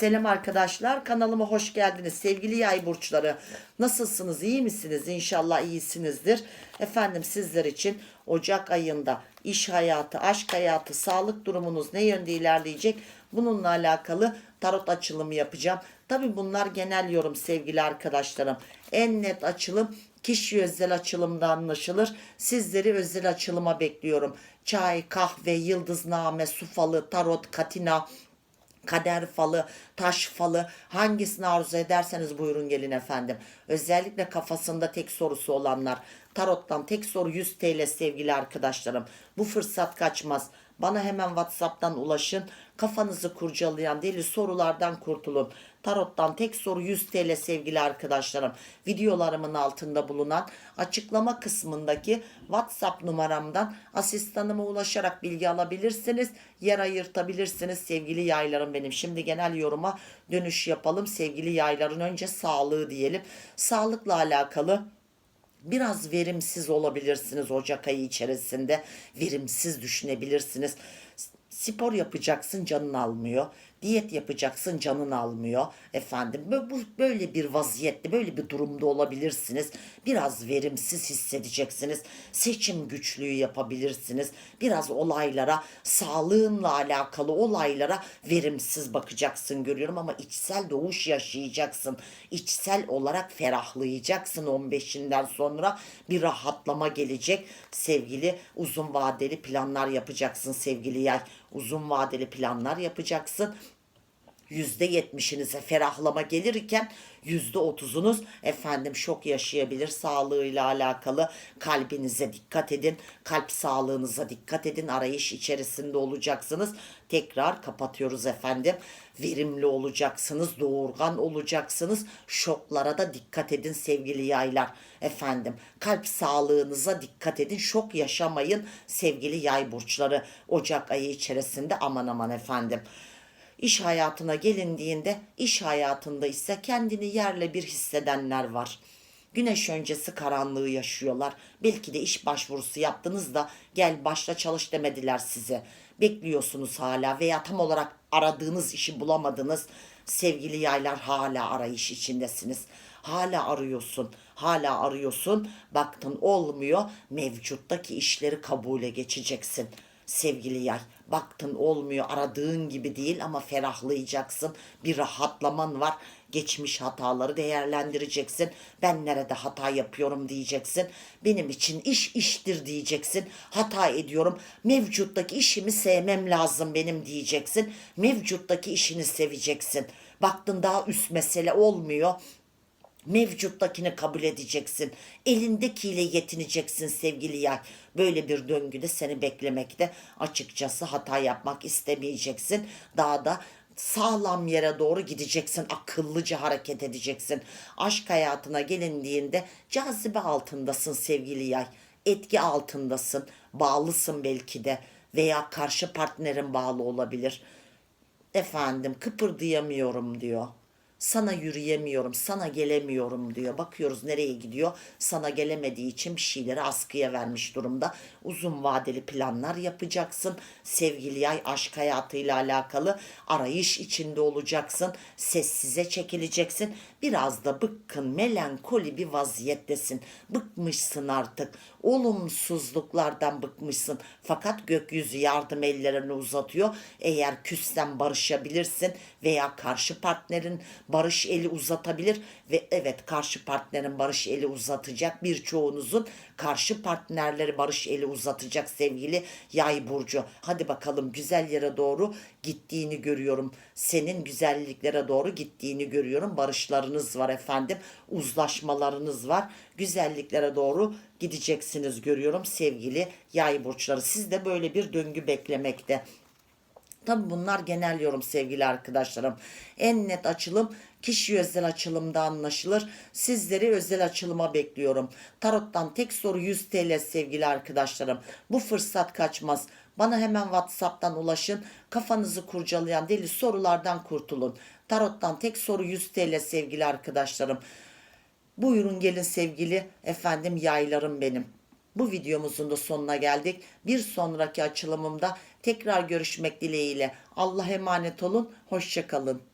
Selam arkadaşlar kanalıma hoş geldiniz. Sevgili yay burçları nasılsınız? İyi misiniz? İnşallah iyisinizdir. Efendim sizler için Ocak ayında iş hayatı aşk hayatı sağlık durumunuz ne yönde ilerleyecek? Bununla alakalı tarot açılımı yapacağım. Tabi bunlar genel yorum sevgili arkadaşlarım. En net açılım kişi özel açılımda anlaşılır. Sizleri özel açılıma bekliyorum. Çay kahve yıldızname su falı tarot katina kader falı, taş falı hangisini arzu ederseniz buyurun gelin efendim. Özellikle kafasında tek sorusu olanlar. Tarottan tek soru 100 TL sevgili arkadaşlarım. Bu fırsat kaçmaz. Bana hemen WhatsApp'tan ulaşın. Kafanızı kurcalayan deli sorulardan kurtulun. Tarottan tek soru 100 TL sevgili arkadaşlarım. Videolarımın altında bulunan açıklama kısmındaki WhatsApp numaramdan asistanıma ulaşarak bilgi alabilirsiniz. Yer ayırtabilirsiniz sevgili yaylarım benim. Şimdi genel yoruma dönüş yapalım sevgili yayların. Önce sağlığı diyelim. Sağlıkla alakalı Biraz verimsiz olabilirsiniz Ocak ayı içerisinde. Verimsiz düşünebilirsiniz. Spor yapacaksın canın almıyor. Diyet yapacaksın canın almıyor. Efendim bu böyle bir vaziyette böyle bir durumda olabilirsiniz. Biraz verimsiz hissedeceksiniz. Seçim güçlüğü yapabilirsiniz. Biraz olaylara sağlığınla alakalı olaylara verimsiz bakacaksın görüyorum ama içsel doğuş yaşayacaksın. İçsel olarak ferahlayacaksın 15'inden sonra bir rahatlama gelecek. Sevgili uzun vadeli planlar yapacaksın sevgili yay. Uzun vadeli planlar yapacaksın. %70'inize ferahlama gelirken %30'unuz efendim şok yaşayabilir sağlığıyla alakalı. Kalbinize dikkat edin kalp sağlığınıza dikkat edin. Arayış içerisinde olacaksınız. Tekrar kapatıyoruz efendim. Verimli olacaksınız doğurgan olacaksınız. Şoklara da dikkat edin sevgili yaylar. Efendim kalp sağlığınıza dikkat edin. Şok yaşamayın sevgili yay burçları. Ocak ayı içerisinde aman aman efendim İş hayatına gelindiğinde iş hayatında ise kendini yerle bir hissedenler var. Güneş öncesi karanlığı yaşıyorlar. Belki de iş başvurusu yaptınız da gel başla çalış demediler size. Bekliyorsunuz hala veya tam olarak aradığınız işi bulamadınız. Sevgili yaylar hala arayış içindesiniz. Hala arıyorsun, hala arıyorsun. Baktın olmuyor. Mevcuttaki işleri kabule geçeceksin sevgili yay. Baktın olmuyor aradığın gibi değil ama ferahlayacaksın. Bir rahatlaman var. Geçmiş hataları değerlendireceksin. Ben nerede hata yapıyorum diyeceksin. Benim için iş iştir diyeceksin. Hata ediyorum. Mevcuttaki işimi sevmem lazım benim diyeceksin. Mevcuttaki işini seveceksin. Baktın daha üst mesele olmuyor mevcuttakini kabul edeceksin. Elindekiyle yetineceksin sevgili yay. Böyle bir döngüde seni beklemekte. Açıkçası hata yapmak istemeyeceksin. Daha da sağlam yere doğru gideceksin. Akıllıca hareket edeceksin. Aşk hayatına gelindiğinde cazibe altındasın sevgili yay. Etki altındasın. Bağlısın belki de veya karşı partnerin bağlı olabilir. Efendim kıpırdayamıyorum diyor. Sana yürüyemiyorum, sana gelemiyorum diyor. Bakıyoruz nereye gidiyor. Sana gelemediği için bir şeyleri askıya vermiş durumda. Uzun vadeli planlar yapacaksın. Sevgili yay aşk hayatıyla alakalı arayış içinde olacaksın. Sessize çekileceksin. Biraz da bıkkın, melankoli bir vaziyettesin. Bıkmışsın artık. Olumsuzluklardan bıkmışsın. Fakat gökyüzü yardım ellerini uzatıyor. Eğer küssen barışabilirsin veya karşı partnerin barış eli uzatabilir ve evet karşı partnerin barış eli uzatacak birçoğunuzun karşı partnerleri barış eli uzatacak sevgili yay burcu. Hadi bakalım güzel yere doğru gittiğini görüyorum. Senin güzelliklere doğru gittiğini görüyorum. Barışlarınız var efendim. Uzlaşmalarınız var. Güzelliklere doğru gideceksiniz görüyorum sevgili yay burçları. Siz de böyle bir döngü beklemekte. Tabi bunlar genel yorum sevgili arkadaşlarım. En net açılım kişi özel açılımda anlaşılır. Sizleri özel açılıma bekliyorum. Tarottan tek soru 100 TL sevgili arkadaşlarım. Bu fırsat kaçmaz. Bana hemen WhatsApp'tan ulaşın. Kafanızı kurcalayan deli sorulardan kurtulun. Tarottan tek soru 100 TL sevgili arkadaşlarım. Buyurun gelin sevgili efendim yaylarım benim. Bu videomuzun da sonuna geldik. Bir sonraki açılımımda tekrar görüşmek dileğiyle. Allah emanet olun. Hoşçakalın.